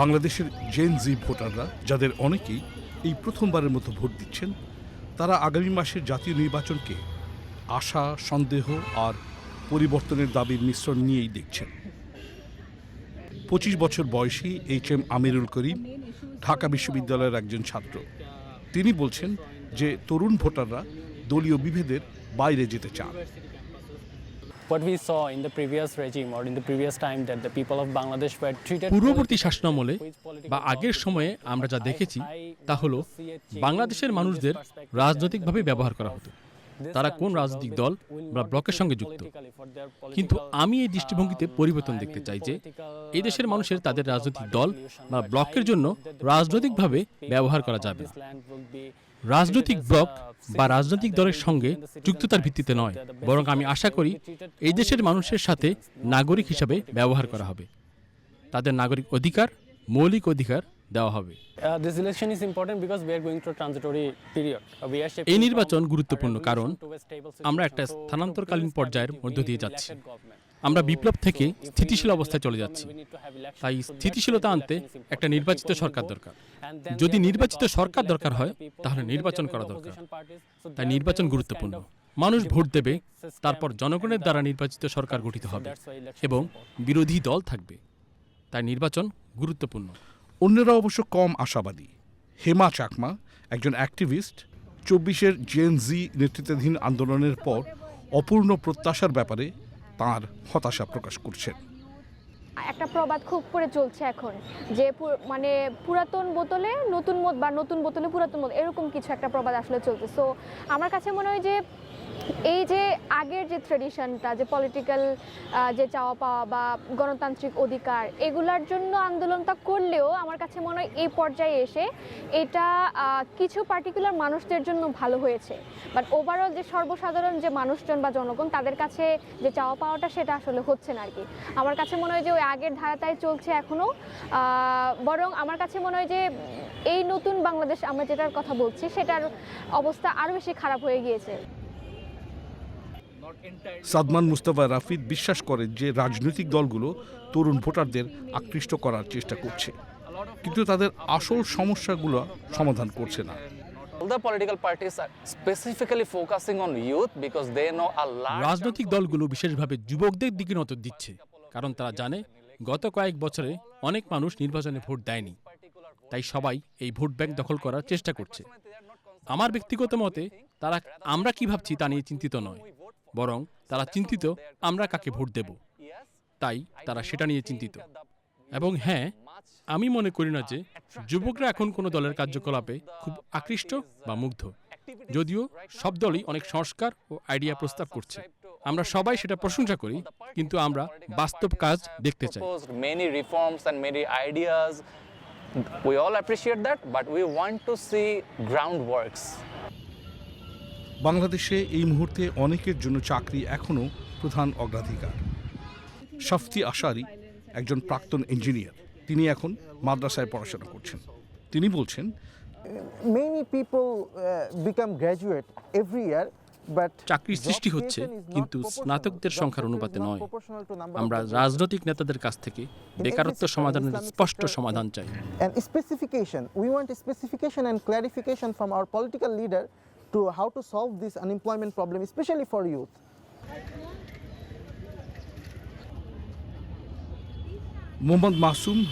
বাংলাদেশের জেন জি ভোটাররা, যাদের অনেকেই এই প্রথমবারের মতো ভোট দিচ্ছেন, তারা আগামী মাসের জাতীয় নির্বাচনকে আশা, সন্দেহ আর পরিবর্তনের দাবির মিশ্রণ নিয়েই দেখছেন। পঁচিশ বছর বয়সী এইচ এম আমিরুল করিম ঢাকা বিশ্ববিদ্যালয়ের একজন ছাত্র। তিনি বলছেন যে, তরুণ ভোটাররা দলীয় বিভেদের বাইরে যেতে চান। What we saw in the previous regime or in the previous time that the people of Bangladesh were treated পূর্ববর্তী শাসনামলে বা আগের সময়ে আমরা যা দেখেছি তা হলো বাংলাদেশের মানুষদের রাজনৈতিকভাবে ব্যবহার করা হতো। তারা কোন রাজনৈতিক দল বা ব্লকের সঙ্গে যুক্ত। কিন্তু আমি এই দৃষ্টিভঙ্গিতে পরিবর্তন দেখতে চাই যে এই দেশের মানুষের তাদের রাজনৈতিক দল বা ব্লকের জন্য রাজনৈতিকভাবে ব্যবহার করা যাবে। রাজনৈতিক ব্লক বা রাজনৈতিক দলের সঙ্গে যুক্ততার ভিত্তিতে নয় বরং আমি আশা করি এই দেশের মানুষের সাথে নাগরিক হিসাবে ব্যবহার করা হবে। তাদের নাগরিক অধিকার মৌলিক অধিকার দেওয়া হবে। এই নির্বাচন গুরুত্বপূর্ণ কারণ আমরা একটা স্থানান্তরকালীন পর্যায়ের মধ্য দিয়ে যাচ্ছি। আমরা বিপ্লব থেকে স্থিতিশীল অবস্থায় চলে যাচ্ছি। তাই স্থিতিশীলতা আনতে একটা নির্বাচিত সরকার দরকার। যদি নির্বাচিত সরকার দরকার হয়, তাহলে নির্বাচন করা দরকার। তাই নির্বাচন গুরুত্বপূর্ণ। মানুষ ভোট দেবে, তারপর জনগণের দ্বারা নির্বাচিত সরকার গঠিত হবে এবং বিরোধী দল থাকবে। তাই নির্বাচন গুরুত্বপূর্ণ। অন্যরা অবশ্য কম আশাবাদী। হেমা চাকমা, একজন অ্যাক্টিভিস্ট, চব্বিশের জেন জি নেতৃত্বাধীন আন্দোলনের পর অপূর্ণ প্রত্যাশার ব্যাপারে তার হতাশা প্রকাশ করছেন একটা প্রবাদ খুব করে চলছে এখন, যে মানে পুরাতন বোতলে নতুন মদ বা নতুন বোতলে পুরাতন মদ এরকম কিছু একটা প্রবাদ আসলে চলছে। সো আমার কাছে মনে হয় যে এই যে আগের যে ট্রেডিশনটা যে পলিটিক্যাল যে চাওয়া পাওয়া বা গণতান্ত্রিক অধিকার, এগুলার জন্য আন্দোলনটা করলেও আমার কাছে মনে হয় এই পর্যায়ে এসে এটা কিছু পার্টিকুলার মানুষদের জন্য ভালো হয়েছে। বাট ওভারঅল যে সর্বসাধারণ যে মানুষজন বা জনগণ, তাদের কাছে যে চাওয়া পাওয়াটা সেটা আসলে হচ্ছে না আর কি আমার কাছে মনে হয় যে ওই আগের ধারাটাই চলছে এখনও বরং আমার কাছে মনে হয় যে এই নতুন বাংলাদেশ, আমরা যেটার কথা বলছি, সেটার অবস্থা আরও বেশি খারাপ হয়ে গিয়েছে। সাদমান মুস্তাফা রাফিদ বিশ্বাস করেন যে রাজনৈতিক দলগুলো তরুণ ভোটারদের আকৃষ্ট করার চেষ্টা করছে। কিন্তু তাদের আসল সমস্যাগুলো সমাধান করছে না। রাজনৈতিক দলগুলো বিশেষভাবে যুবকদের দিকে নজর দিচ্ছে কারণ তারা জানে গত কয়েক বছরে অনেক মানুষ নির্বাচনে ভোট দেয়নি তাই সবাই এই ভোট ব্যাংক দখল করার চেষ্টা করছে। আমার ব্যক্তিগত মতে তারা আমরা কি ভাবছি তা নিয়ে চিন্তিত নয় বরং তারা চিন্তিত আমরা কাকে ভোট দেব। তাই তারা সেটা নিয়ে চিন্তিত। এবং হ্যাঁ আমি মনে করি না যে যুবকরা এখন কোনো দলের কার্যকলাপে খুব আকৃষ্ট বা মুগ্ধ। যদিও সব দলই অনেক সংস্কার ও আইডিয়া প্রস্তাব করছে। আমরা সবাই সেটা প্রশংসা করি কিন্তু আমরা বাস্তব কাজ দেখতে চাই। Ideas. We all appreciate that, but we want to see groundworks. বাংলাদেশে এই মুহূর্তে অনেকের জন্য চাকরি এখনও প্রধান অগ্রাধিকার। সাফতি আশারি একজন প্রাক্তন ইঞ্জিনিয়ার। তিনি এখন মাদ্রাসায় পড়াশোনা করছেন। তিনি বলছেন চাকরির সৃষ্টি হচ্ছে কিন্তু স্নাতকদের সংখ্যার অনুপাতে নয়। আমরা রাজনৈতিক নেতাদের কাছ থেকে বেকারত্ব সমাধানের স্পষ্ট সমাধান চাই। Specification we want specification and clarification from our political leader to how to solve this unemployment problem especially for youth. Mohammad Masum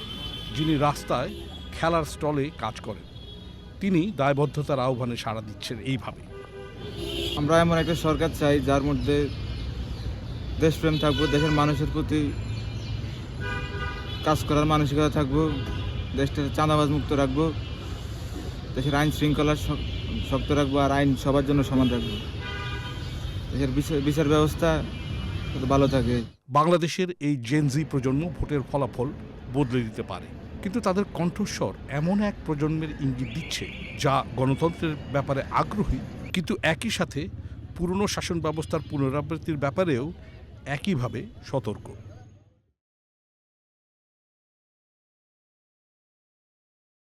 যিনি রাস্তায় খেলার স্টলে কাজ করেন তিনি দায়বদ্ধতার আহ্বানে সাড়া দিচ্ছেন এইভাবে। আমরা এমন একটা সরকার চাই যার মধ্যে দেশপ্রেম থাকব দেশের মানুষের প্রতি কাজ করার মানসিকতা থাকব দেশটা চাঁদাবাজ মুক্ত রাখব দেশের আইন শৃঙ্খলা শ- শক্ত রাখব আর আইন সবার জন্য সমান রাখব। দেশের বিচার ব্যবস্থা ভালো থাকে। বাংলাদেশের এই জেনজি প্রজন্ম ভোটের ফলাফল বদলে দিতে পারে, কিন্তু তাদের কণ্ঠস্বর এমন এক প্রজন্মের ইঙ্গিত দিচ্ছে, যা গণতন্ত্রের ব্যাপারে আগ্রহী, কিন্তু একই সাথে পুরনো শাসন ব্যবস্থার পুনরাবৃত্তির ব্যাপারেও একইভাবে সতর্ক।